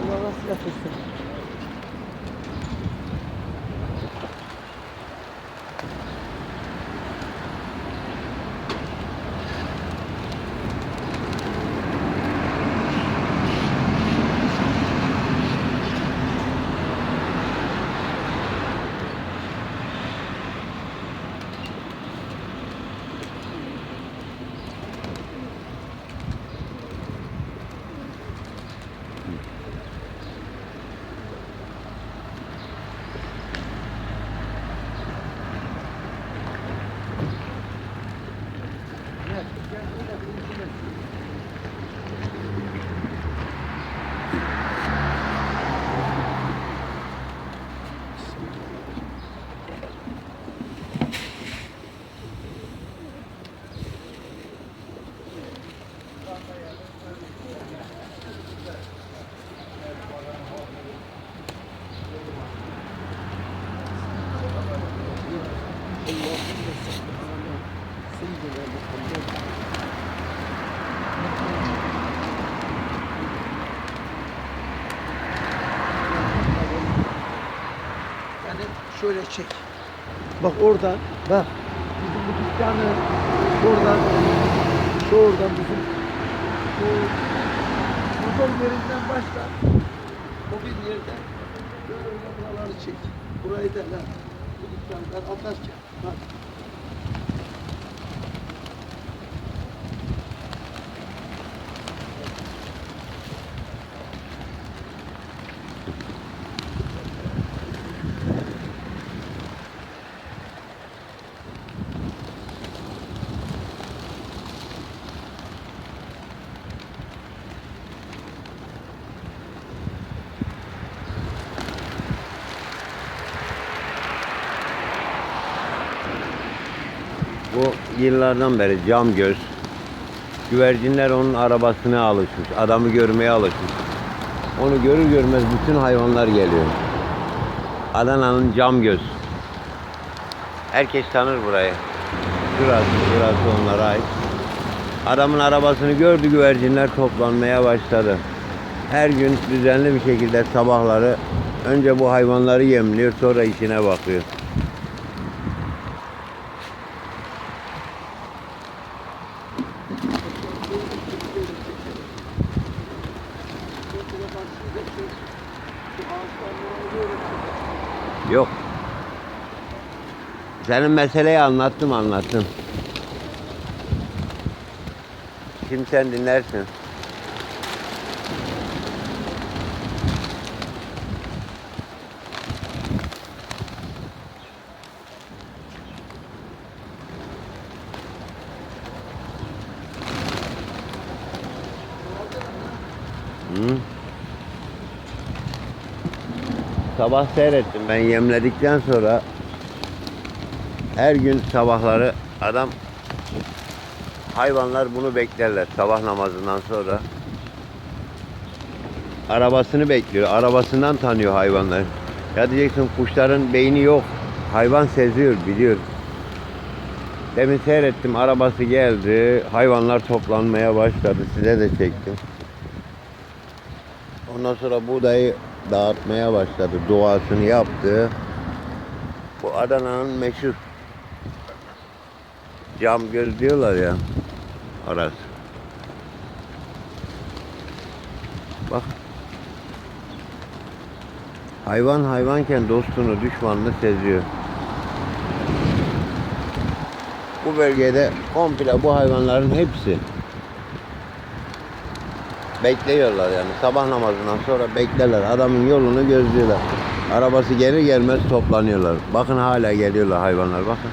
Allah razı olsun. Şöyle çek. Bak oradan, bak. Bizim bu dükkanı oradan, şu oradan bizim bu motor yerinden başla. O bir yerden böyle buraları çek. Burayı da lan. Bu dükkandan atarken. Bak. Bu yıllardan beri cam göz. Güvercinler onun arabasına alışmış. Adamı görmeye alışmış. Onu görür görmez bütün hayvanlar geliyor. Adana'nın cam göz. Herkes tanır burayı. Şurası, şurası onlara ait. Adamın arabasını gördü güvercinler toplanmaya başladı. Her gün düzenli bir şekilde sabahları önce bu hayvanları yemliyor sonra işine bakıyor. Yok. Senin meseleyi anlattım anlattım. Şimdi sen dinlersin. Hı? Sabah seyrettim ben yemledikten sonra her gün sabahları adam hayvanlar bunu beklerler sabah namazından sonra. Arabasını bekliyor. Arabasından tanıyor hayvanlar. Ya diyeceksin kuşların beyni yok. Hayvan seziyor, biliyor. Demin seyrettim arabası geldi. Hayvanlar toplanmaya başladı. Size de çektim. Ondan sonra buğdayı dağıtmaya başladı. Duasını yaptı. Bu Adana'nın meşhur cam göz diyorlar ya. Orası. Bak. Hayvan hayvanken dostunu, düşmanını seziyor. Bu bölgede komple bu hayvanların hepsi bekliyorlar yani. Sabah namazından sonra beklerler. Adamın yolunu gözlüyorlar. Arabası gelir gelmez toplanıyorlar. Bakın hala geliyorlar hayvanlar bakın